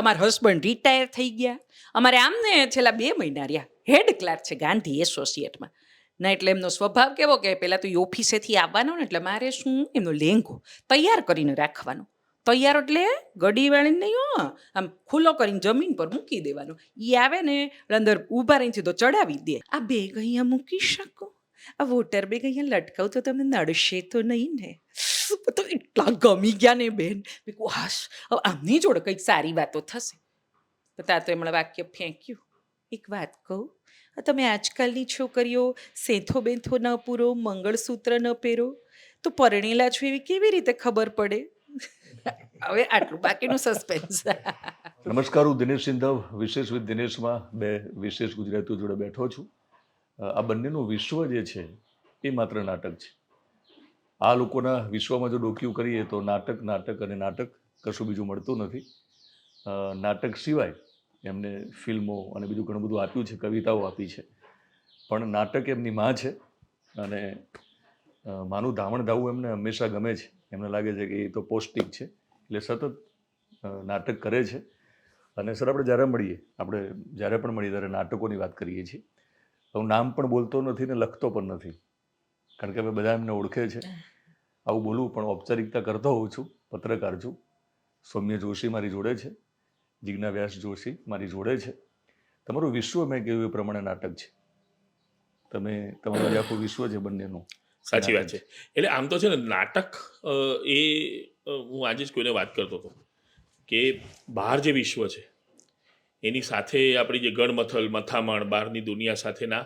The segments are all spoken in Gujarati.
તમારા હસબન્ડ રિટાયર થઈ ગયા. અમારે આમને છેલ્લા બે મહિના રહ્યા. હેડ ક્લાર્ક છે ગાંધી એસોસિએટમાં ના એટલે એમનો સ્વભાવ કેવો કે પહેલાં તો એ ઓફિસેથી આવવાનો ને એટલે મારે શું એમનો લેંઘો તૈયાર કરીને રાખવાનો. તૈયાર એટલે ગડી વાળીને નહીં આમ ખુલ્લો કરીને જમીન પર મૂકી દેવાનો. એ આવે ને અંદર ઊભા રહીને તો ચડાવી દે. આ બેગ અહીંયા મૂકી શકો. આ વોટર બેગ અહીંયા લટકાવ તો તમને નડશે તો નહીં ને. તો એટલા ગમી ગયા ને બેન. મેં કહું હાશ, હવે આમની જોડે કંઈક સારી વાતો થશે. તો તા તો એમણે વાક્ય ફેંક્યું. એક વાત કહું તમે આજકાલની છોકરીઓ સેથો બેંથો ન પૂરો, મંગળસૂત્ર ન પહેરો, તો પરણેલા છો એવી કેવી રીતે ખબર પડે? હવે આટલું બાકીનું સસ્પેન્સ નમસ્કાર, હું દિનેશ સિંધવ, વિશેષ વિથ દિનેશમાં બે વિશેષ ગુજરાતીઓ જોડે બેઠો છું. આ બંનેનું વિશ્વ જે છે, એ માત્ર નાટક છે. આ લોકોના વિશ્વમાં જો ડોક્યુ કરીએ તો નાટક નાટક અને નાટક કશું બીજું મળતું નથી. નાટક સિવાય એમને ફિલ્મો અને બીજું ઘણું બધું આપ્યું છે, કવિતાઓ આપી છે. પણ નાટક એમની માં છે અને માનું ધાવણ ધાવું એમને હંમેશા ગમે છે. એમને લાગે છે કે એ તો પૌષ્ટિક છે, એટલે સતત નાટક કરે છે. અને સર, આપણે જ્યારે મળીએ, આપણે જ્યારે પણ મળીએ ત્યારે નાટકોની વાત કરીએ છીએ. હું નામ પણ બોલતો નથી ને લખતો પણ નથી. કારણ કે અમે બધા એમને ઓળખે છે. આવું બોલવું પણ ઔપચારિકતા કરતો હોઉં છું પત્રકાર છું. સૌમ્ય જોશી મારી જોડે છે જિજ્ઞા વ્યાસ જોશી મારી જોડે છે. તમારું વિશ્વ મેં કહ્યું એ પ્રમાણે નાટક છે. તમે તમારું જે આખું વિશ્વ છે બંનેનું. સાચી વાત છે. એટલે આમ તો છે ને નાટક એ હું આજે જ કોઈને વાત કરતો હતો કે બહાર જે વિશ્વ છે એની સાથે આપણી જે ગણમથલ મથામણ બહારની દુનિયા સાથેના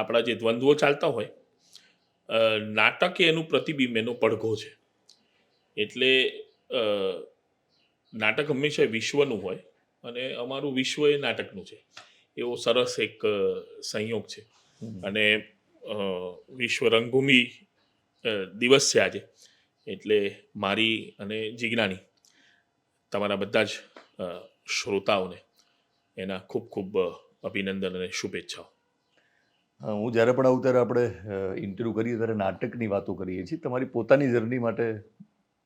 આપણા જે દ્વંદ્વો ચાલતા હોય નાટક એ એનું પ્રતિબિંબ એનો પડઘો છે. એટલે નાટક હંમેશા વિશ્વનું હોય અને અમારું વિશ્વ એ નાટકનું છે. એવો સરસ એક સંયોગ છે. અને વિશ્વ રંગભૂમિ દિવસ છે આજે. એટલે મારી અને જિજ્ઞાની તમારા બધા જ શ્રોતાઓને એના ખૂબ ખૂબ અભિનંદન અને શુભેચ્છાઓ. હું જ્યારે પણ આવું, ત્યારે આપણે ઇન્ટરવ્યૂ કરીએ, ત્યારે નાટકની વાતો કરીએ છીએ. તમારી પોતાની જર્ની માટે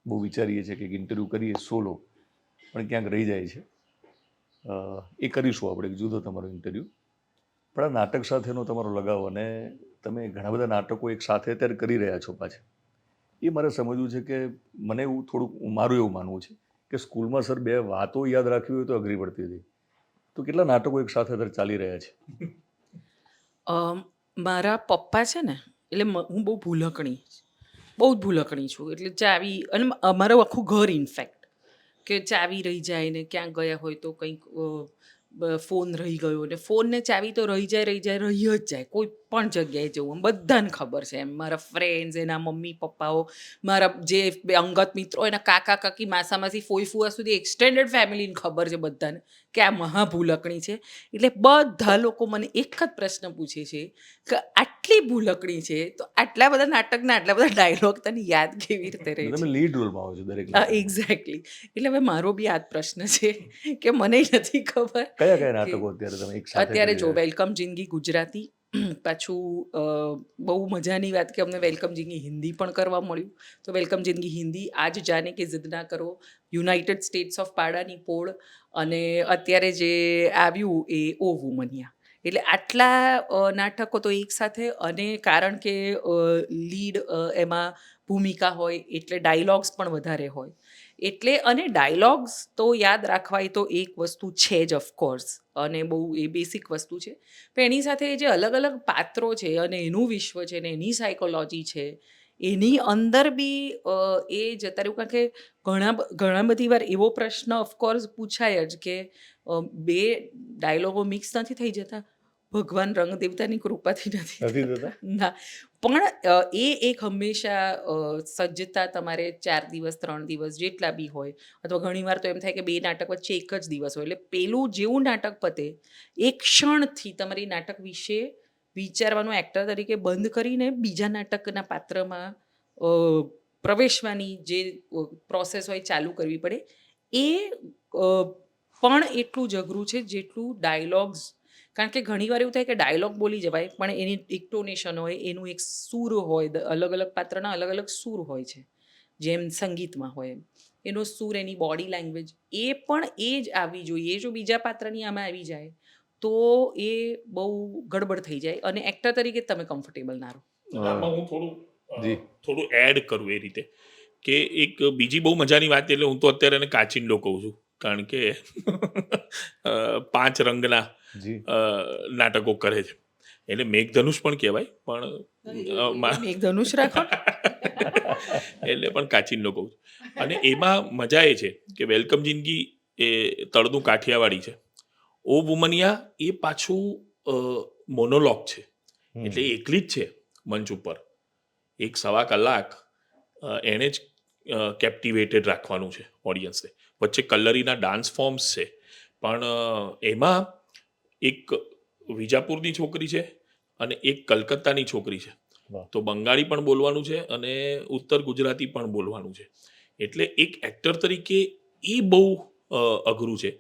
બહુ વિચારીએ છીએ કે ઇન્ટરવ્યૂ કરીએ સોલો પણ ક્યાંક રહી જાય છે. એ કરીશું આપણે, એક જુદો તમારો ઇન્ટરવ્યૂ પણ આ નાટક સાથેનો તમારો લગાવ અને તમે ઘણા બધા નાટકો એક સાથે અત્યારે કરી રહ્યા છો પાછા. એ મારે સમજવું છે કે મને એવું થોડુંક, મારું એવું માનવું છે કે સ્કૂલમાં સર બે વાતો યાદ રાખવી હોય તો અઘરી પડતી હતી. તો કેટલા નાટકો એક સાથે અત્યારે ચાલી રહ્યા છે? મારા પપ્પા છે ને, એટલે હું બહુ ભૂલકણી બહુ જ ભૂલકણી છું. એટલે ચાવી, અને અમારું આખું ઘર ઇનફેક્ટ કે ચાવી રહી જાય ને, ક્યાં ગયા હોય તો કંઈક ફોન રહી ગયો ને, ફોનને ચાવી તો રહી જાય રહી જાય, રહી જ જાય. કોઈ પણ જગ્યાએ જવું. બધાને ખબર છે એમ. મારા ફ્રેન્ડ્સ એના મમ્મી પપ્પાઓ મારા જે અંગત મિત્રો એના કાકા કાકી માસા માસી ફોઈ ફુઆ સુધી એક્સટેન્ડેડ ફેમિલીને ખબર છે બધાને કે આ મહાભૂલકણી છે. એટલે બધા લોકો મને એક જ પ્રશ્ન પૂછે છે કે આટલી ભૂલકણી છે તો આટલા બધા નાટકના આટલા બધા ડાયલોગ તને યાદ કેવી રીતે રહે છે? લીડ રોલમાં આવો છો દરેક. એક્ઝેક્ટલી એટલે હવે મારો બી આ જ પ્રશ્ન છે કે મને નથી ખબર કયા કયા નાટકો અત્યારે તમે અત્યારે જો વેલકમ જિંદગી ગુજરાતી પાછું બહુ મજાની વાત કે અમને વેલકમ જિંદગી હિન્દી પણ કરવા મળ્યું. તો વેલકમ જિંદગી હિન્દી આજ જાને કે જિદ ના કરો. યુનાઇટેડ સ્ટેટ્સ ઓફ પાડાની પોળ અને અત્યારે જે આવ્યું એ ઓ વુમનિયા એટલે આટલા નાટકો તો એકસાથે અને કારણ કે લીડ એમાં ભૂમિકા હોય એટલે ડાયલોગ્સ પણ વધારે હોય. એટલે અને ડાયલોગ્સ તો યાદ રાખવા એ તો એક વસ્તુ છે જ ઓફકોર્સ અને બહુ એ બેસિક વસ્તુ છે. પણ એની સાથે જે અલગ અલગ પાત્રો છે અને એનું વિશ્વ છે ને એની સાયકોલોજી છે, એની અંદર બી એ જતા રહ્યું કારણ કે ઘણા ઘણા બધી વાર એવો પ્રશ્ન ઓફકોર્સ પૂછાય જ કે બે ડાયલોગો મિક્સ નથી થઈ જતા. ભગવાન રંગ દેવતાની કૃપાથી નથી? ના પણ એ એક હંમેશા સજ્જતા તમારે ચાર દિવસ ત્રણ દિવસ જેટલા બી હોય અથવા ઘણીવાર તો એમ થાય કે બે નાટક વચ્ચે એક જ દિવસ હોય એટલે પેલું જેવું નાટક પતે એક ક્ષણથી તમારી નાટક વિશે વિચારવાનું એક્ટર તરીકે બંધ કરીને બીજા નાટકના પાત્રમાં પ્રવેશવાની જે પ્રોસેસ હોય ચાલુ કરવી પડે એ પણ એટલું જઘરું છે જેટલું ડાયલોગ્સ કારણ કે ઘણીવાર એવું થાય કે ડાયલોગ બોલી જવાય પણ એની એક ટોનેશન હોય એનું એક સૂર હોય અલગ અલગ પાત્રના અલગ અલગ સૂર હોય છે. જેમ સંગીતમાં હોય એમ. એનો સૂર એની બોડી લેંગ્વેજ એ પણ એ જ આવી જોઈએ. જો બીજા પાત્રની આમાં આવી જાય તો એ બહુ ગડબડ થઈ જાય અને એક્ટર તરીકે તમે કમ્ફર્ટેબલ ના રહો. હું. થોડું થોડું એડ કરું એ રીતે કે એક બીજી બહુ મજાની વાત એટલે હું તો અત્યારે એને કાચિંડો કહું છું. કારણ કે પાંચ રંગના નાટકો કરે છે. એટલે મેઘધનુષ પણ કહેવાય પણ મેઘધનુષ રાખો. એટલે પણ કાચિંડો કહું અને એમાં મજા એ છે કે વેલકમ જિંદગી એ તળનું કાઠિયાવાડી છે. ઓ વુમનિયા એ પાછું મોનોલોગ છે. એટલે એ એકલી જ છે મંચ ઉપર. એક સવા કલાક એણે જ કેપ્ટિવેટેડ રાખવાનું છે ઓડિયન્સને વચ્ચે કલરીના ડાન્સ ફોર્મ્સ છે. પણ એમાં એક વિજાપુરની છોકરી છે અને એક કલકત્તાની છોકરી છે. તો બંગાળી પણ બોલવાનું છે અને ઉત્તર ગુજરાતી પણ બોલવાનું છે. એટલે એક એક્ટર તરીકે એ બહુ અઘરું છે.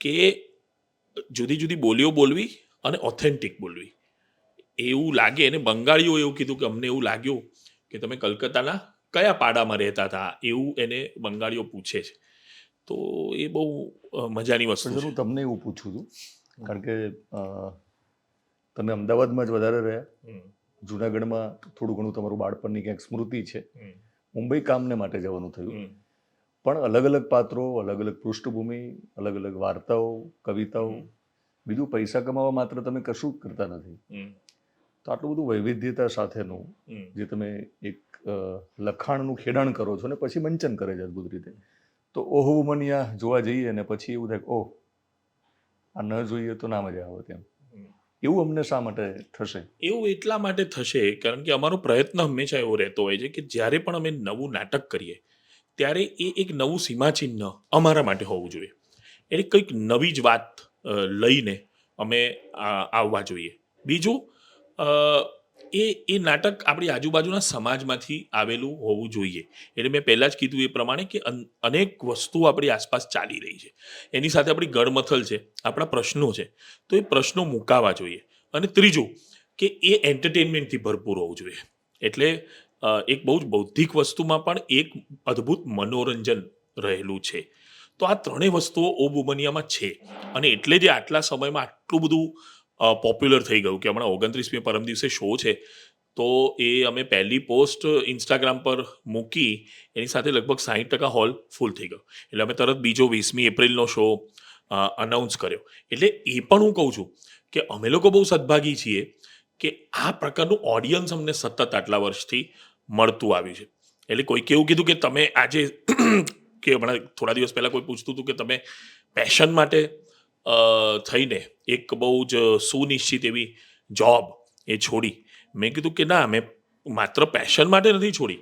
કે જુદી જુદી બોલીઓ બોલવી અને ઓથેન્ટિક બોલવી. એવું લાગે અને બંગાળીઓ એવું કીધું કે અમને એવું લાગ્યું કે તમે કલકત્તાના કયા પાડામાં રહેતા હતા એવું એને બંગાળીઓ પૂછે છે. તો એ બહુ મજાની વસ્તુ છે. હું તમને એવું પૂછું છું. કારણ કે તમે અમદાવાદમાં જ વધારે રહ્યા. જુનાગઢમાં થોડું ઘણું તમારું બાળપણની ક્યાંક સ્મૃતિ છે. મુંબઈ કામને માટે જવાનું થયું. પણ અલગ અલગ પાત્રો અલગ અલગ પૃષ્ઠભૂમિ અલગ અલગ વાર્તાઓ કવિતાઓ બીજું પૈસા કમાવા માત્ર તમે કશું કરતા નથી. તો આટલું બધું વૈવિધ્યતા સાથેનું. જે તમે એક લખાણનું ખેડાણ કરો છો ને પછી મંચન કરે છે અદભુત રીતે. તો ઓહો મનિયા જોવા જઈએ અને પછી એવું થાય ઓહ આ ન જોઈએ તો ના મજા આવે તેમ એવું અમને શા માટે થશે? એવું એટલા માટે થશે કારણ કે અમારો પ્રયત્ન હંમેશા એવો રહેતો હોય છે કે જ્યારે પણ અમે નવું નાટક કરીએ ત્યારે એ એક નવું સીમાચિહ્ન અમારા માટે હોવું જોઈએ. એટલે કંઈક નવી જ વાત લઈને અમે આવવા જોઈએ. બીજું એ એ નાટક આપણી આજુબાજુના સમાજમાંથી આવેલું હોવું જોઈએ. એટલે મેં પહેલાં જ કીધું એ પ્રમાણે કે અન- અનેક વસ્તુઓ આપણી આસપાસ ચાલી રહી છે. એની સાથે આપણી ગળમથલ છે, આપણા પ્રશ્નો છે, તો એ પ્રશ્નો મુકાવા જોઈએ. અને ત્રીજું કે એ એન્ટરટેનમેન્ટથી ભરપૂર હોવું જોઈએ. એટલે એક બહુ જ બૌદ્ધિક વસ્તુમાં પણ એક અદ્ભુત મનોરંજન રહેલું છે. તો આ ત્રણેય વસ્તુઓ ઓબુમનિયામાં બુમનિયામાં છે. અને એટલે જે આટલા સમયમાં આટલું બધું પોપ્યુલર થઈ ગયું કે હમણાં ઓગણત્રીસમી પરમ દિવસે શો છે. તો એ અમે પહેલી પોસ્ટ ઇન્સ્ટાગ્રામ પર મૂકી, એની સાથે લગભગ સાહીઠ ટકા હોલ ફૂલ થઈ ગયો. એટલે અમે તરત બીજો વીસમી એપ્રિલનો શો અનાઉન્સ કર્યો. એટલે એ પણ હું કહું છું કે અમે લોકો બહુ સદભાગી છીએ કે આ પ્રકારનું ઓડિયન્સ અમને સતત આટલા વર્ષથી મળતું આવ્યું છે. એટલે કોઈકે એવું કીધું કે તમે આજે, કે હમણાં થોડા દિવસ પહેલાં કોઈ પૂછતું હતું કે તમે પેશન માટે થઈને એક બહુ જ સુનિશ્ચિત એવી જોબ એ છોડી. મેં કીધું કે ના મેં માત્ર પેશન માટે નથી છોડી.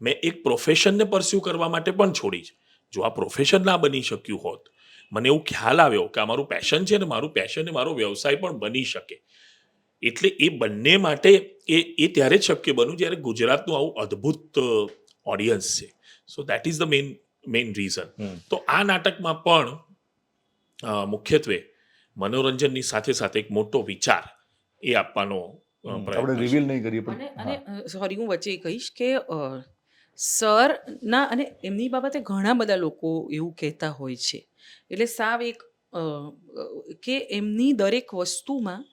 મેં એક પ્રોફેશનને પરસ્યુ કરવા માટે પણ છોડી છે. જો આ પ્રોફેશન ના બની શક્યું હોત મને એવું ખ્યાલ આવ્યો કે આ મારું પેશન છે ને મારું પેશન ને મારો વ્યવસાય પણ બની શકે. એટલે એ બંને માટે એ એ ત્યારે જ શક્ય બન્યું જ્યારે ગુજરાતનું આવું અદ્ભુત ઓડિયન્સ છે. So that is the main main reason તો આ નાટકમાં પણ મુખ્યત્વે મનોરંજનની સાથે સાથે એક મોટો વિચાર એ આપવાનો આપણે રિવીલ નહીં કરીએ અને પણ અને સોરી હું. વચ્ચે એ કહીશ કે સર ના અને એમની બાબતે ઘણા બધા લોકો એવું કહેતા હોય છે. એટલે સાવ એક કે એમની દરેક વસ્તુમાં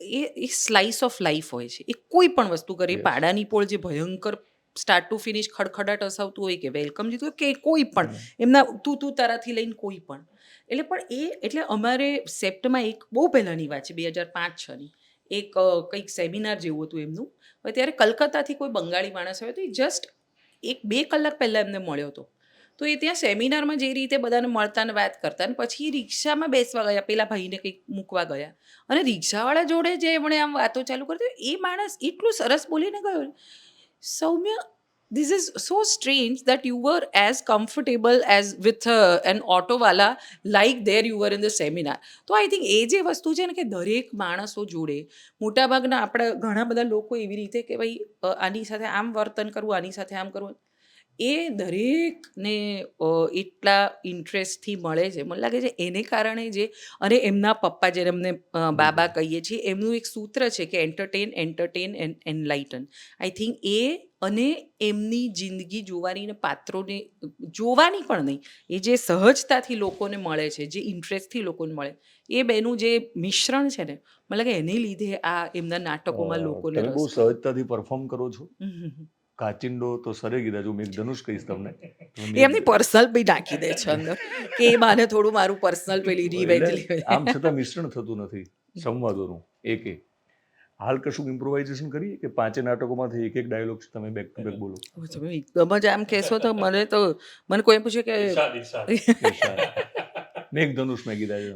એ એક સ્લાઇસ ઓફ લાઈફ હોય છે. એ કોઈ પણ વસ્તુ કરે પાડાની પોળ જે ભયંકર સ્ટાર્ટ ટુ ફિનિશ ખડખડાટ અસાવતું હોય કે વેલકમ જીતું કે કોઈ પણ એમના તું તું તારાથી લઈને કોઈ પણ. એટલે પણ એ, એટલે અમારે સેપ્ટમાં એક બહુ પહેલાંની વાત છે, બે હજાર પાંચ છની. એક કંઈક સેમિનાર જેવું હતું એમનું. હવે ત્યારે કલકત્તાથી કોઈ બંગાળી માણસ આવ્યો તો એ જસ્ટ એક, બે કલાક પહેલાં એમને મળ્યો હતો. તો એ ત્યાં સેમિનારમાં જે રીતે બધાને મળતા ને વાત કરતા ને પછી રિક્ષામાં બેસવા ગયા, પેલા ભાઈને કંઈક મૂકવા ગયા. અને રિક્ષાવાળા જોડે જે એમણે આમ વાતો ચાલુ કરી એ માણસ એટલું સરસ બોલીને ગયો. સૌમ્ય this is so strange that you were as comfortable as with uh, an auto wala like there you were in the seminar. તો આઈ થિંક એ જે વસ્તુ છે ને કે દરેક માણસો જોડે મોટાભાગના આપણા ઘણા બધા લોકો એવી રીતે કે ભાઈ આની સાથે આમ વર્તન કરવું આની સાથે આમ કરવું એ દરેકને એટલા ઇન્ટરેસ્ટથી મળે છે. મને લાગે છે એને કારણે જે અને એમના પપ્પા જેને એમને બાબા કહીએ છીએ એમનું એક સૂત્ર છે કે entertain entertain and enlighten I think એ અને એમની જિંદગી જોવાની ને પાત્રોને જોવાની પણ નહીં એ જે સહજતાથી લોકોને મળે છે જે ઇન્ટરેસ્ટથી લોકોને મળે એ બેનું જે મિશ્રણ છે ને મને લાગે એને લીધે આ એમના નાટકોમાં લોકોને બહુ. સહજતાથી પરફોર્મ કરો છો. કાચિંડો તો સરે કીધા છું મેં ધનુષ કહીશ તમને એમની પર્સનલ બી નાખી દે છે અંદર કે એ માને થોડું મારું પર્સનલ પેલી રીવેન્જ આમ છતાં મિશ્રણ થતું નથી સંવાદોનું એક એક હાલ કશું ઇમ્પ્રોવાઇઝેશન કરીએ કે પાંચે નાટકોમાંથી એક એક ડાયલોગ તમે બેક ટુ બેક બોલો? તમે એકદમ જ આમ કહેશો તો મને તો મને કોઈ પૂછે કે મેઘ ધનુષ મેં કીધા છે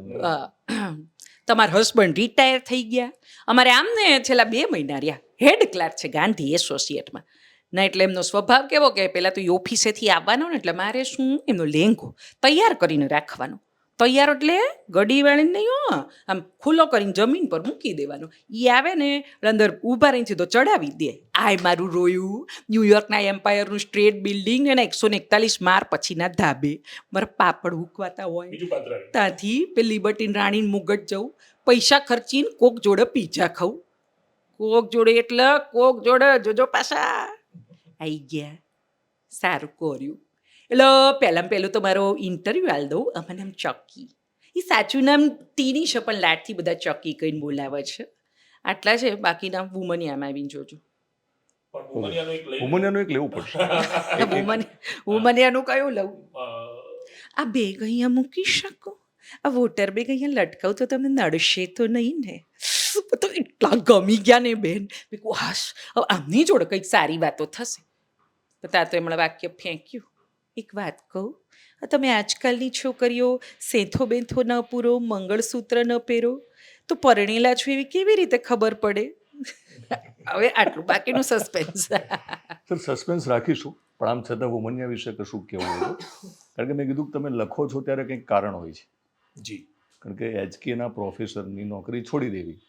તમારા હસબન્ડ રિટાયર થઈ ગયા. અમારે આમને છેલ્લા બે મહિના રહ્યા. હેડ ક્લાર્ક છે ગાંધી એસોસિએટમાં ના એટલે એમનો સ્વભાવ કેવો કે પહેલાં તો એ ઓફિસેથી આવવાનો ને એટલે મારે શું એમનો લેંઘો તૈયાર કરીને રાખવાનો. તૈયાર એટલે ગડી વાળીને નહીં હો. આમ ખુલ્લો કરીને જમીન પર મૂકી દેવાનો. એ આવે ને અંદર ઊભા રહીને તો ચડાવી દે. આય મારું રોયું. ન્યુયોર્કના એમ્પાયરનું સ્ટ્રેટ બિલ્ડિંગ અને એકસો ને એકતાલીસ માર પછીના ધાબે. મારા પાપડ હુકવાતા હોય. ત્યાંથી પેલી બટીન રાણીને મુગટ જવું પૈસા ખર્ચીને કોક જોડે પીઝા ખાવું કોક જોડે એટલે કોક જોડે જોજો પાછા. આવી ગયા. સારું કર્યું. એટલે પહેલાં પહેલું તો મારો ઇન્ટરવ્યૂ આલ દઉં. અમને નામ ચોકી. એ સાચું નામ ટીની છે પણ લાટથી બધા ચોકી કહીને બોલાવે છે. આટલા છે બાકી નામ વુમનિયામાં આવીને જોજો. વુમનિયાનું એક લેવું પડશે. વુમન વુમનિયાનું કયું લઉં? આ બેગ અહીંયા મૂકી શકો. આ વોટર બેગ અહીંયા લટકાવ તો તમને નડશે તો નહીં ને. તો એટલા ગમી ગયા ને બેન. મેં કહું હાશ હવે આમની જોડે કંઈક સારી વાતો થશે. તો ત્યાં તો એમણે વાક્ય ફેંક્યું. એક વાત કહું? તમે આજકાલની છોકરીઓ સેંથો બેંથો ન પૂરો મંગળસૂત્ર ન પહેરો. તો પરણેલા છો એવી કેવી રીતે ખબર પડે? હવે આટલું બાકીનું સસ્પેન્સ સર સસ્પેન્સ રાખીશું પણ આમ છતાં વુમનિયા વિશે કશું કહેવું હોય કારણ કે મેં કીધું કે તમે લખો છો ત્યારે કંઈક કારણ હોય છે. જી. કારણ કે એચકેના પ્રોફેસરની નોકરી છોડી દેવી.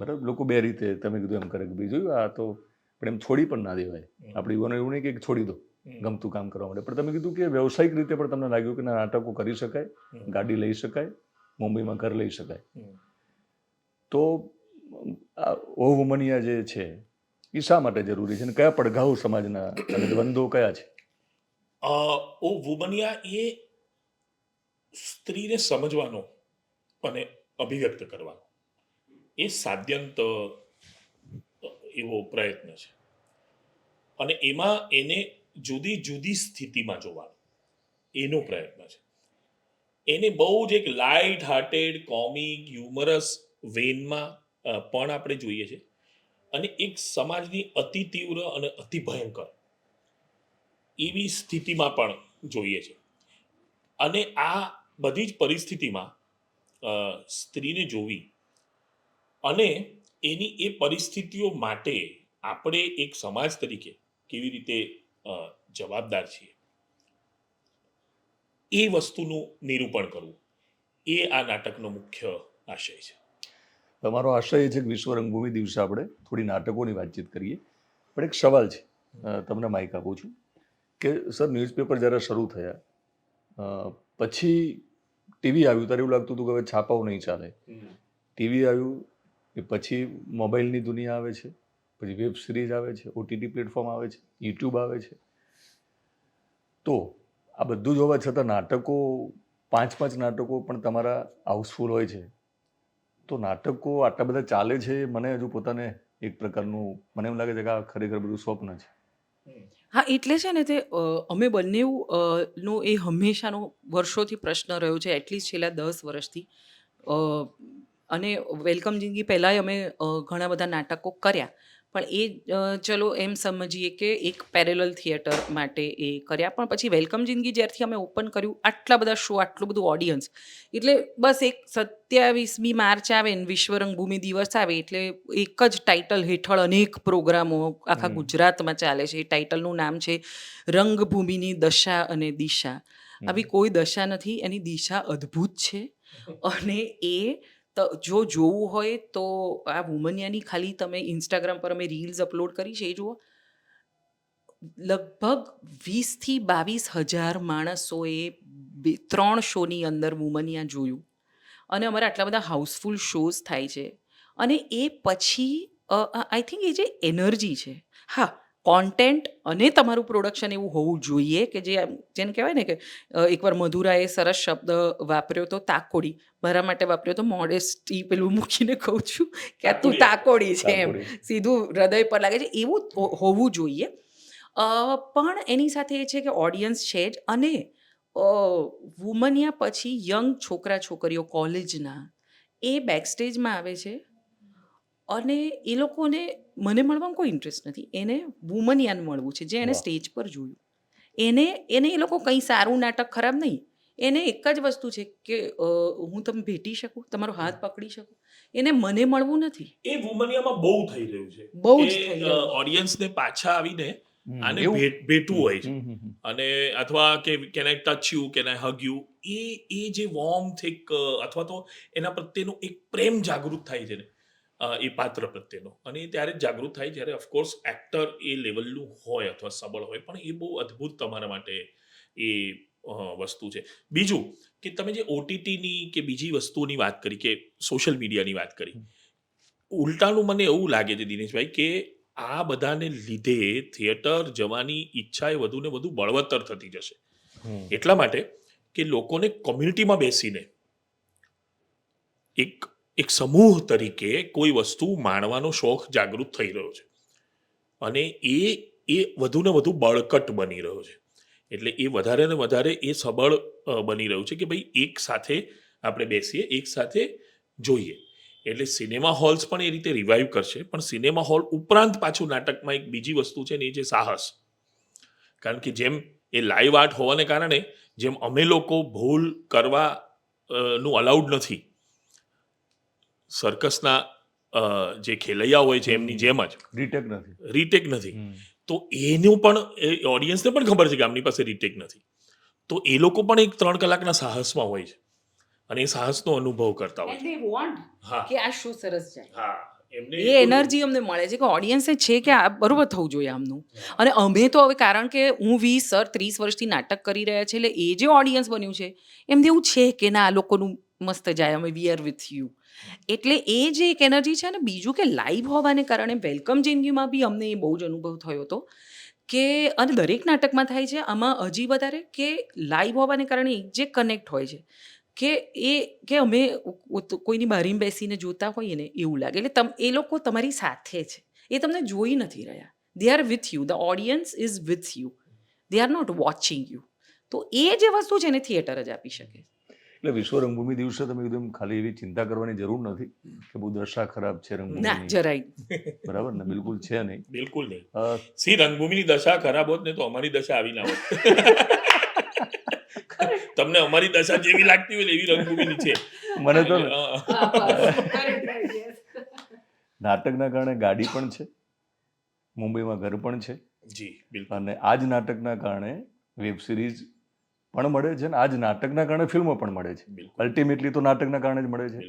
બરાબર? લોકો બે રીતે તમે કીધું એમ કરે કે ભાઈ જોયું આ તો પણ એમ છોડી પણ ના દેવાય. આપણે યુવાનો એવું નહીં કે છોડી દો. ગમતું કામ કરવા માટે. પણ તમે કીધું કે વ્યવસાયિક રીતે પણ તમને લાગ્યું કે નાટકો કરી શકાય ગાડી લઈ શકાય મુંબઈમાં ઘર લઈ શકાય. તો ઓ વુમનિયા જે છે એ શા માટે જરૂરી છે અને કયા પડઘાઓ સમાજના દ્વંદો કયા છે? અ, ઓ વુમનિયા એ સ્ત્રીને સમજવાનો અને અભિવ્યક્ત કરવાનો. એ સાદ્યંત એવો પ્રયત્ન છે. અને એમાં એને જુદી જુદી સ્થિતિમાં જોવાનો. એનો પ્રયત્ન છે. એને બહુ જ એક લાઇટ હાર્ટેડ કોમિક હ્યુમરસ વેનમાં પણ આપણે જોઈએ છે. અને એક સમાજની અતિ તીવ્ર અને અતિ ભયંકર એવી સ્થિતિમાં પણ જોઈએ છે. અને આ બધી જ પરિસ્થિતિમાં સ્ત્રીને જોવી અને એની એ પરિસ્થિતિઓ માટે આપણે એક સમાજ તરીકે કેવી રીતે જવાબદાર છીએ. એ વસ્તુનું નિરૂપણ કરવું. એ આ નાટકનો મુખ્ય આશય છે. તમારો આશય એ છે કે વિશ્વ રંગભૂમિ દિવસે આપણે થોડી નાટકોની વાતચીત કરીએ. પણ એક સવાલ છે. તમને માઇક આપું છું. કે સર ન્યૂઝપેપર જ્યારે શરૂ થયા પછી ટીવી આવ્યું ત્યારે એવું લાગતું હતું કે હવે છાપાઓ નહીં ચાલે. ટીવી આવ્યું એ પછી મોબાઈલની દુનિયા આવે છે. પછી વેબ સિરીઝ આવે છે ઓટીટી પ્લેટફોર્મ આવે છે, યુટ્યુબ આવે છે. તો આ બધું જ હોવા છતાં નાટકો, પાંચ પાંચ નાટકો પણ તમારા હાઉસફુલ હોય છે. તો નાટકો આટલા બધા ચાલે છે, મને હજુ પોતાને એક પ્રકારનું, મને એમ લાગે છે કે આ ખરેખર બધું સ્વપ્ન છે. હા, એટલે છે ને તે અમે બંને નો એ હંમેશાનો વર્ષોથી પ્રશ્ન રહ્યો છે, એટલીસ્ટ છેલ્લા દસ વર્ષથી. અને વેલકમ જિંદગી પહેલાંય અમે ઘણા બધા નાટકો કર્યા. પણ એ ચલો એમ સમજીએ કે એક પેરેલલ થિયેટર માટે એ કર્યા. પણ પછી વેલકમ જિંદગી જ્યારથી અમે ઓપન કર્યું આટલા બધા શો આટલું બધું ઓડિયન્સ એટલે બસ એક સત્યાવીસમી માર્ચ આવે ને વિશ્વ રંગભૂમિ દિવસ આવે એટલે એક જ ટાઇટલ હેઠળ અનેક પ્રોગ્રામો આખા ગુજરાતમાં ચાલે છે. એ ટાઇટલનું નામ છે રંગભૂમિની દશા અને દિશા. આવી કોઈ દશા નથી એની દિશા અદ્ભુત છે. અને એ જો જોવું હોય તો આ વુમનિયાની ખાલી તમે ઇન્સ્ટાગ્રામ પર અમે રીલ્સ અપલોડ કરી છે, એ જુઓ. લગભગ વીસથી બાવીસ હજાર માણસોએ બે, ત્રણ શોની અંદર વુમનિયા જોયું. અને અમારા આટલા બધા હાઉસફુલ શોઝ થાય છે. અને એ પછી આઈ થિંક એ જે એનર્જી છે. હા કોન્ટેન્ટ અને તમારું પ્રોડક્શન એવું હોવું જોઈએ કે જે જેને કહેવાય ને કે એકવાર મધુરાએ સરસ શબ્દ વાપર્યો તો તાકોડી. મારા માટે વાપર્યો તો મોડેસ્ટી પેલું મૂકીને કહું છું કે આ તું તાકોડી. છે એમ. સીધું હૃદય પર લાગે છે. એવું હોવું જોઈએ. પણ એની સાથે એ છે કે ઓડિયન્સ છે જ અને વુમનિયા પછી યંગ છોકરા છોકરીઓ કોલેજના એ બેકસ્ટેજમાં આવે છે. અને એ લોકોને મને મળવામાં કોઈ ઇન્ટરેસ્ટ નથી. એને વુમનયાન મળવું છે જે એને સ્ટેજ પર જોયું. એને એને એ લોકો કંઈ સારું નાટક ખરાબ નહીં. એને એક જ વસ્તુ છે કે હું તમે ભેટી શકું તમારો હાથ પકડી શકું. એને મને મળવું નથી. એ વુમનિયામાં બહુ થઈ રહ્યું છે. બહુ જ થઈ રહ્યું. ઓડિયન્સને પાછા આવીને આને એવું? ભેટ- ભેટવું હોય છે. અને અથવા કે can I touch you can I hug you એ એ જે વોર્મ થિક અથવા તો એના પ્રત્યેનો એક પ્રેમ જાગૃત થાય છે ને. એ પાત્ર પ્રત્યેનો. અને ત્યારે જાગૃત થાય જ્યારે ઓફકોર્સ એક્ટર એ લેવલનું હોય અથવા સબળ હોય પણ એ બહુ અદ્ભુત તમારા માટે એ વસ્તુ છે. બીજું કે તમે જે ઓટીટીની કે બીજી વસ્તુઓની વાત કરી કે સોશિયલ મીડિયાની વાત કરી ઉલટાનું મને એવું લાગે છે દિનેશભાઈ કે આ બધાને લીધે થિયેટર જવાની ઈચ્છા એ વધુ ને વધુ બળવત્તર થતી જશે. એટલા માટે કે લોકોને કોમ્યુનિટીમાં બેસીને એક એક સમૂહ તરીકે કોઈ વસ્તુ માણવાનો શોખ જાગૃત થઈ રહ્યો છે. અને એ એ વધુને વધુ બળકટ બની રહ્યો છે. એટલે એ વધારે ને વધારે એ સબળ બની રહ્યું છે કે ભાઈ એક સાથે આપણે બેસીએ, એક સાથે જોઈએ. એટલે સિનેમા હોલ્સ પણ એ રીતે રિવાઈવ કરશે, પણ સિનેમા હોલ ઉપરાંત પાછું નાટકમાં એક બીજી વસ્તુ છે ને એ છે સાહસ. કારણ કે જેમ એ લાઈવ આર્ટ હોવાને કારણે, જેમ અમે લોકો ભૂલ કરવા નું અલાઉડ નથી સર્કસના જે ખેલૈયા હોય છે એમની જેમ જ. રીટેક નથી. રીટેક નથી. તો એનું પણ એ ઓડિયન્સને પણ ખબર છે કે આમની પાસે રીટેક નથી. તો એ લોકો પણ એક ત્રણ કલાકના સાહસમાં હોય છે. અને એ સાહસનો અનુભવ કરતા હોય છે. કે આ શું સરસ જાય હા. એમને એ એનર્જી અમને મળે છે કે ઓડિયન્સે છે કે આ બરોબર થવું જોઈએ આમનું. અને અમે તો હવે કારણ કે હું વીસ સર ત્રીસ વર્ષથી નાટક કરી રહ્યા છે એટલે એ જે ઓડિયન્સ બન્યું છે એમને એવું છે કે ના આ લોકોનું મસ્ત જાય અમે વી આર વિથ યુ એટલે એ જે એક એનર્જી છે ને, બીજું કે લાઈવ હોવાને કારણે વેલકમ જિંદગીમાં બી અમને એ બહુ જ અનુભવ થયો હતો કે, અને દરેક નાટકમાં થાય છે, આમાં હજી વધારે કે લાઈવ હોવાને કારણે એક જે કનેક્ટ હોય છે, કે એ, કે અમે કોઈની બારીમાં બેસીને જોતા હોઈએ ને એવું લાગે. એટલે તમ, એ લોકો તમારી સાથે છે. એ તમને જોઈ નથી રહ્યા. They are with you the audience is with you they are not watching you તો એ જે વસ્તુ છે એને થિયેટર જ આપી શકે. એટલે વિશ્વ રંગભૂમિ દિવસે તમે એકદમ ખાલી એવી ચિંતા કરવાની જરૂર નથી કે બહુ દશા ખરાબ છે ના જરાય. બરાબર ને? બિલકુલ છે નહીં. બિલકુલ નહીં. સી રંગભૂમિની દશા ખરાબ હોત ને તો અમારી દશા આવી ના હોત. તમને અમારી દશા જેવી લાગતી હોય ને એવી રંગભૂમિની છે. મને તો નાટકના કારણે ગાડી પણ છે મુંબઈમાં ઘર પણ છે જી બિલકુલ. અને આ જ નાટકના કારણે વેબ સિરીઝ પણ મળે છે ને. આ જ નાટકના કારણે ફિલ્મો પણ મળે છે. અલ્ટિમેટલી તો નાટકના કારણે જ મળે છે.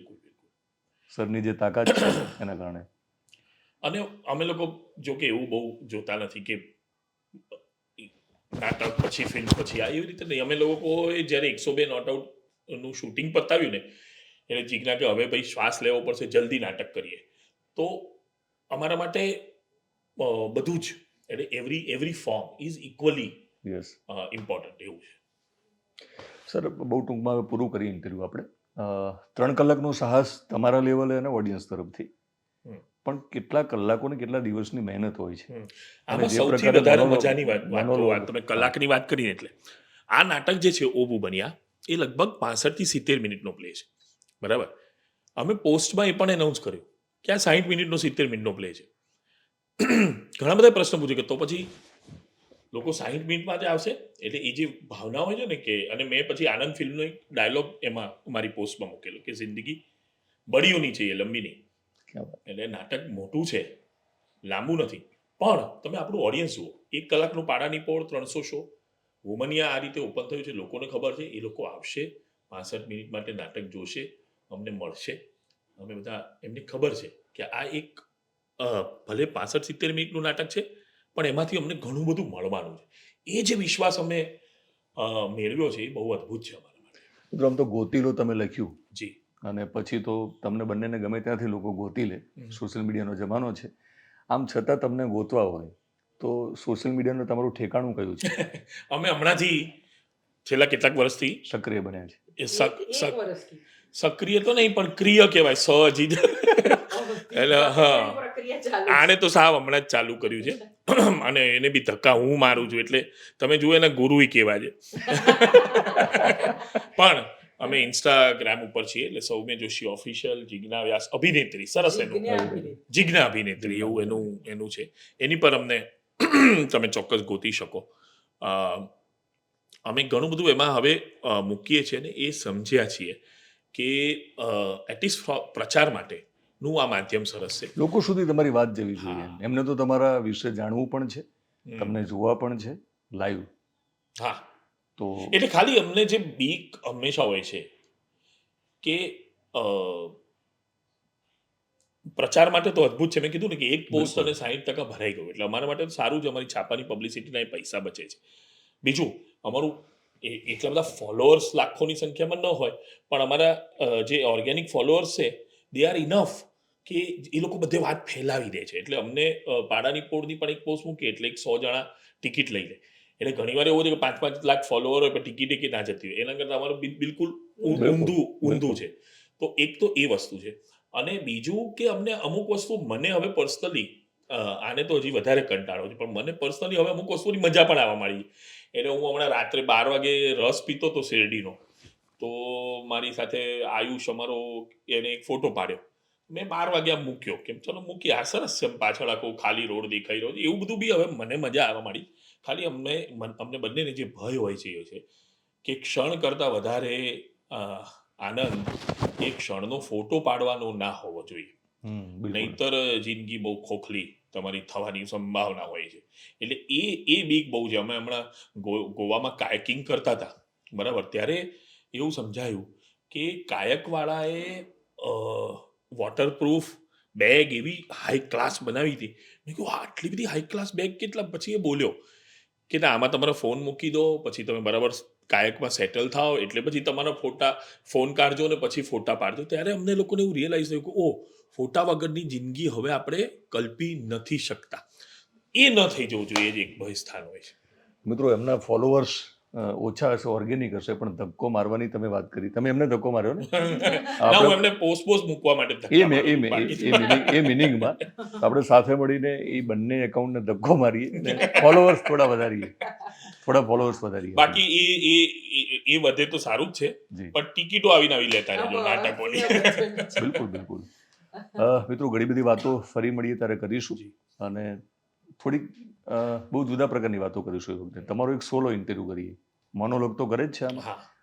સરની જે તાકાત છે એના કારણે. અને અમે લોકો જો કે એવું બહુ જોતા નથી કે નાટક પછી ફિલ્મ પછી આ એવી રીતે નહીં. અમે લોકોએ જ્યારે એકસો બે નોટ આઉટનું શૂટિંગ પતાવ્યું ને એટલે જીજ્ઞા કે હવે ભાઈ શ્વાસ લેવો પડશે જલ્દી નાટક કરીએ. તો અમારા માટે બધું જ એટલે every every form is equally important એવું છે. સર બહુ ટૂંકમાં હવે પૂરું કરીએ ઇન્ટરવ્યૂ આપણે. ત્રણ કલાકનું સાહસ તમારા લેવલે અને ઓડિયન્સ તરફથી. પણ કેટલા કલાકો ને કેટલા દિવસની મહેનત હોય છે? આમાં સૌથી વધારે મજાની વાત તમે કલાકની વાત કરીને એટલે. આ નાટક જે છે ઓબુ બન્યા એ લગભગ પાસઠથી સિત્તેર મિનિટનો પ્લે છે. બરાબર? અમે પોસ્ટમાં એ પણ એનાઉન્સ કર્યું કે આ સાહીઠ મિનિટનો સિત્તેર મિનિટનો પ્લે છે. ઘણા બધા પ્રશ્નો પૂછે કે તો પછી લોકો સાહીઠ મિનિટમાં જ આવશે? એટલે એ જે ભાવના હોય છે ને કે અને મેં પછી આનંદ ફિલ્મનો એક ડાયલોગ એમાં મારી પોસ્ટમાં મૂકેલો કે જિંદગી બડીઓની છે એ લંબી નહીં. એટલે નાટક મોટું છે લાંબુ નથી. પણ તમે આપણું ઓડિયન્સ જુઓ એક કલાકનું પાડાની પોળ ત્રણસો શો. વુમનિયા આ રીતે ઓપન થયું છે લોકોને ખબર છે એ લોકો આવશે પાસઠ મિનિટ માટે નાટક જોશે અમને મળશે. અમે બધા એમને ખબર છે કે આ એક ભલે પાસઠ સિત્તેર મિનિટનું નાટક છે પણ એમાંથી અમને ઘણું બધું મળવાનું છે. એ જે વિશ્વાસ અમે મેળવ્યો છે એ બહુ અદ્ભુત છે અમારા માટે. મિત્રો આમ તો ગોતીલો તમે લખ્યું. જી. અને પછી તો તમને બંનેને ગમે ત્યાંથી લોકો ગોતી લે. સોશિયલ મીડિયાનો જમાનો છે. આમ છતાં તમને ગોતવા હોય તો સોશિયલ મીડિયાનું તમારું ઠેકાણું કયું છે? અમે હમણાંથી છેલ્લા કેટલાક વર્ષથી સક્રિય બન્યા છે. એ સક્રિય તો નહીં પણ ક્રિય કહેવાય સહજી જ એટલે હા. આને આણે તો સાવ હમણાં જ ચાલુ કર્યું છે. અને એને બી ધક્કા હું મારું છું એટલે તમે જુઓ એને ગુરુઈ કહેવા છે. પણ અમે ઇન્સ્ટાગ્રામ ઉપર છીએ એટલે સૌમ્ય જોશી ઓફિશિયલ જિજ્ઞા વ્યાસ અભિનેત્રી સરસ એનું. જિજ્ઞા અભિનેત્રી એવું એનું એનું છે. એની પર અમને તમે ચોક્કસ ગોતી શકો. અમે ઘણું બધું એમાં હવે મૂકીએ છીએ ને એ સમજ્યા છીએ કે એટલીસ્ટ પ્રચાર માટેનું આ માધ્યમ સરસ છે. લોકો સુધી તમારી વાત જવી જોઈએ. એમને તો તમારા વિશે જાણવું પણ છે તમને જોવા પણ છે લાઈવ હા. તો એટલે ખાલી અમને જે બીક હંમેશા હોય છે કે પ્રચાર માટે તો અદ્ભુત છે. મેં કીધું ને કે એક પોસ્ટ અને સાહીઠ ટકા ભરાઈ ગયું. એટલે અમારા માટે સારું જ અમારી છાપાની પબ્લિસિટીના પૈસા બચે છે. બીજું અમારું એટલા બધા ફોલોઅર્સ લાખોની સંખ્યામાં ન હોય પણ અમારા જે ઓર્ગેનિક ફોલોઅર્સ છે દે આર ઇનફ કે એ લોકો બધે વાત ફેલાવી દે છે. એટલે અમને પાડાની પોળની પણ એક પોસ્ટ મૂકી એટલે એક સો જણા ટિકિટ લઈ લે. એટલે ઘણીવાર એવું છે કે પાંચ પાંચ લાખ ફોલોવર હોય પણ ટિકિટ કે ના જતી હોય. એના કરતાં અમારું બિલકુલ ઊંધું ઊંધું છે. તો એક તો એ વસ્તુ છે. અને બીજું કે અમને અમુક વસ્તુ મને હવે પર્સનલી આને તો હજી વધારે કંટાળો છે પણ મને પર્સનલી હવે અમુક વસ્તુની મજા પણ આવવા માંડી એટલે હું હમણાં રાત્રે બાર વાગે રસ પીતો તો શેરડીનો. તો મારી સાથે આયુષ અમારો એને એક ફોટો પાડ્યો. મેં બાર વાગ્યા મૂક્યો. કેમ ચલો મૂકી આ સરસ છે. પાછળ આખો ખાલી રોડ દેખાઈ રહ્યો છે. એવું બધું બી હવે મને મજા આવવા માંડી ખાલી અમને અમને બંનેને જે ભય હોય છે એ છે કે ક્ષણ કરતાં વધારે આનંદ એ ક્ષણનો ફોટો પાડવાનો ના હોવો જોઈએ. નહીતર જિંદગી બહુ ખોખલી તમારી થવાની સંભાવના હોય છે. એટલે એ એ બીક બહુ છે. અમે હમણાં ગોવામાં કાયકિંગ કરતા હતા. બરાબર. ત્યારે એવું સમજાયું કે કાયકવાળાએ વોટરપ્રૂફ બેગ એવી હાઈ ક્લાસ બનાવી હતી. મેં કહ્યું આટલી બધી હાઈ ક્લાસ બેગ કેટલા? પછી એ બોલ્યો કે, ના, આમાં તમારો ફોન મૂકી દો, પછી તમે બરાબર કાયકમાં સેટલ થાઓ, એટલે પછી તમારા ફોટા ફોન કાઢજો ને પછી ફોટા પાડજો. ત્યારે અમને લોકોને એવું રિયલાઇઝ થયું કે ઓ ફોટા વગરની જિંદગી હવે આપણે કલ્પી નથી શકતા. એ ન થઈ જવું જોઈએ જ એક ભય સ્થાન હોય છે. મિત્રો, એમના ફોલોઅર્સ ઓછા હશે ઓર્ગેનિક હશે પણ ધક્કો મારવાની તમે વાત કરી. તમે એમને ધક્કો માર્યો ને? એમને પોસ્ટ પોસ્ટ મૂકવા માટે એ મે- એ મે- એ મિનિંગમાં આપણે સાથે મળીને એ બંને એકાઉન્ટને ધક્કો મારીએ ફોલોઅર્સ થોડા વધારીએ. થોડા ફોલોઅર્સ વધારીએ. બાકી એ એ એ- એ વધે તો સારું જ છે પણ ટિકિટો આવીને આવી લેતા રહેજો નાટકોની. બિલકુલ બિલકુલ. મિત્રો ઘણી બધી વાતો ફરી મળીએ ત્યારે કરીશું અને થોડીક બહુ જુદા પ્રકારની વાતો કરીશું એ વખતે. તમારો એક સોલો ઇન્ટરવ્યૂ કરીએ. મોનોલોગ તો કરે જ છે આમ.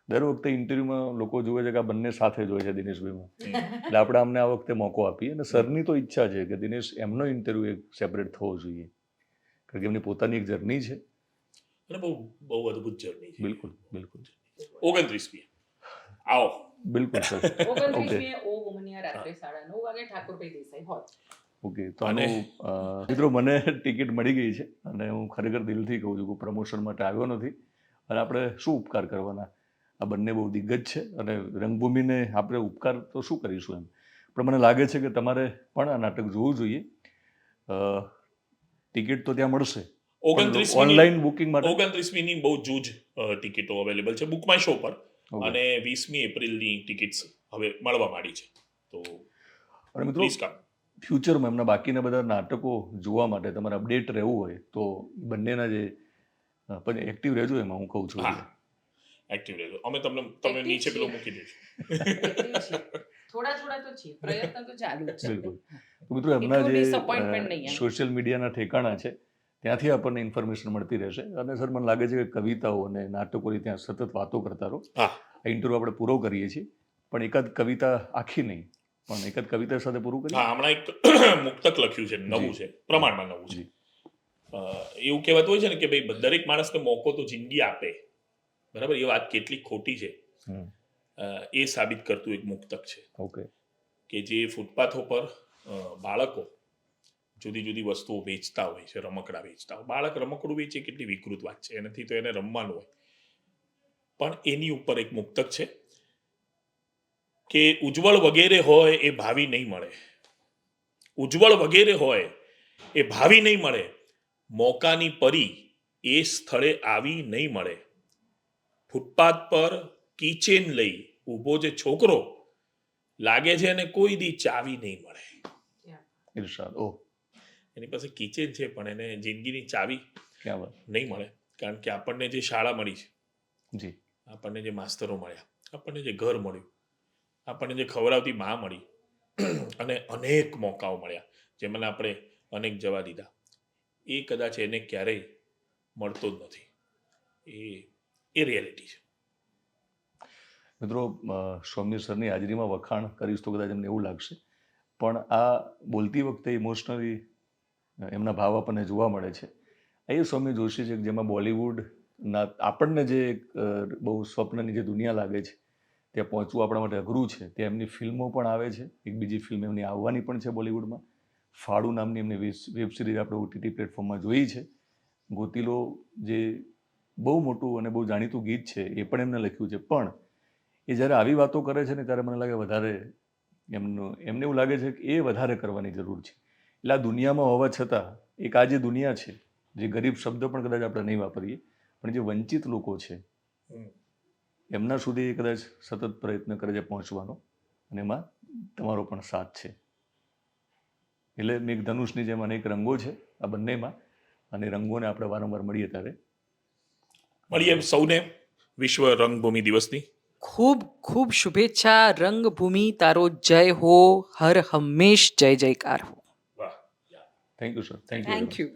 દર વખતે ઇન્ટરવ્યુમાં લોકો જુએ છે કે આ બંને સાથે જ છે દિનેશભાઈમાં. એટલે આપણે અમને આ વખતે મોકો આપીએ અને સરની તો ઈચ્છા છે કે દિનેશ એમનો ઇન્ટરવ્યુ એક સેપરેટ થવો જોઈએ. કારણ કે એમની પોતાની એક જર્ની છે. અને બહુ બહુ અદ્ભુત જર્ની છે. બિલકુલ બિલકુલ. ઓગણત્રીસમી આવો. બિલકુલ સર. ઓગણત્રીસમીએ ઓ વુમનિયા રાત્રે સાડા નવ વાગે ઠાકોરભાઈ દેસાઈ હોલ ઓકે તો અને- મિત્રો મને ટિકિટ મળી ગઈ છે અને હું ખરેખર દિલથી કહું છું કે પ્રમોશન માટે આવ્યો નથી. અને આપણે શું ઉપકાર કરવાના? આ બંને બહુ દિગ્ગજ છે અને રંગભૂમિને આપણે ઉપકાર તો શું કરીશું એમ? પણ મને લાગે છે કે તમારે પણ આ નાટક જોવું જોઈએ. ટિકિટ તો ત્યાં મળશે. ઓગણત્રીસ ઓનલાઈન બુકિંગ માટે? ઓગણત્રીસમીની બહુ જૂજ ટિકિટો અવેલેબલ છે. બુક માય શો પર અને વીસમી એપ્રિલની ટિકિટ્સ હવે મળવા માંડી છે. તો અને મિત્રો ફ્યુચરમાં એમના બાકીના બધા નાટકો જોવા માટે તમારે અપડેટ રહેવું હોય તો બંનેના જે પણ એક્ટિવ રહેજો એમાં હું કહું છું એક્ટિવ રહેજો. અમે તમને તમે નીચે પેલો મૂકી દઈશું. થોડા થોડા તો છે પ્રયત્ન તો ચાલુ છે. બિલકુલ. તો મિત્રો એમના જે. સોશિયલ મીડિયાના ઠેકાણા છે ત્યાંથી આપણને ઇન્ફોર્મેશન મળતી રહેશે. અને સર મને લાગે છે કે કવિતાઓ અને નાટકોની ત્યાં સતત વાતો કરતા રહો. આ ઇન્ટરવ્યુ આપણે પૂરો કરીએ છીએ. પણ એકાદ કવિતા આખી નહીં. પણ એકાદ કવિતા સાથે પૂરું કરીએ? હા હમણાં એક મુક્તક લખ્યું છે નવું છે પ્રમાણમાં નવું છે. એવું કહેવાતું હોય છે ને કે ભાઈ દરેક માણસને મોકો તો જિંદગી આપે. બરાબર? એ વાત કેટલી ખોટી છે. એ સાબિત કરતું એક મુક્તક છે. ઓકે. કે જે ફૂટપાથો પર બાળકો જુદી જુદી વસ્તુઓ વેચતા હોય છે રમકડા વેચતા હોય. બાળક રમકડું વેચે કેટલી વિકૃત વાત છે. એનાથી તો એને રમવાનું હોય. પણ એની ઉપર એક મુક્તક છે. કે ઉજ્જવળ વગેરે હોય એ ભાવિ નહીં મળે. ઉજ્જવળ વગેરે હોય એ ભાવિ નહીં મળે. મોકાની પરી એ સ્થળે આવી નહીં મળે. ફૂટપાથ પર કિચેન લઈ ઊભો જે છોકરો લાગે છે એને કોઈ દી ચાવી નહીં મળે. ઇરશાદ એની પાસે કિચેન છે પણ એને જિંદગીની ચાવી નહીં મળે. કારણ કે આપણને જે શાળા મળી છે જી. આપણને જે માસ્તરો મળ્યા આપણને જે ઘર મળ્યું આપણને જે ખવડાવતી મા મળી અને અનેક મોકાઓ મળ્યા જેમાં આપણે અનેક જવા દીધા. એ કદાચ એને ક્યારેય મળતો જ નથી. એ એ રિયાલિટી છે. મિત્રો સ્વામી સરની હાજરીમાં વખાણ કરીશ તો કદાચ એમને એવું લાગશે. પણ આ બોલતી વખતે ઇમોશનલી એમના ભાવ આપણને જોવા મળે છે. એ સૌમ્ય જોશી છે જેમાં બોલિવૂડના આપણને જે એક બહુ સ્વપ્નની જે દુનિયા લાગે છે ત્યાં પહોંચવું આપણા માટે અઘરું છે. ત્યાં એમની ફિલ્મો પણ આવે છે. એક બીજી ફિલ્મ એમની આવવાની પણ છે બોલિવૂડમાં. ફાળુ નામની એમની વેબ સિરીઝ આપણે ઓટીટી પ્લેટફોર્મમાં જોઈ છે. ગોતીલો જે બહુ મોટું અને બહુ જાણીતું ગીત છે એ પણ એમને લખ્યું છે. પણ એ જ્યારે આવી વાતો કરે છે ને ત્યારે મને લાગે વધારે એમનું, એમને એવું લાગે છે કે એ વધારે કરવાની જરૂર છે. એટલે આ દુનિયામાં હોવા છતાં એક આ જે દુનિયા છે, જે ગરીબ શબ્દ પણ કદાચ આપણે નહીં વાપરીએ, પણ જે વંચિત લોકો છે. એમના સુધી કદાચ સતત પ્રયત્ન કરે છે પહોંચવાનો. અને એમાં તમારો પણ સાથ છે. એટલે મેઘધનુષની જેમ અનેક રંગો છે આ બંનેમાં. અને રંગોને આપણે વારંવાર મળીએ ત્યારે. મળીએ સૌને વિશ્વ રંગભૂમિ દિવસની. ખૂબ ખૂબ શુભેચ્છા રંગભૂમિ તારો જય હો હર હંમેશ જય જયકાર હો. વાહ. Thank you sir thank you thank you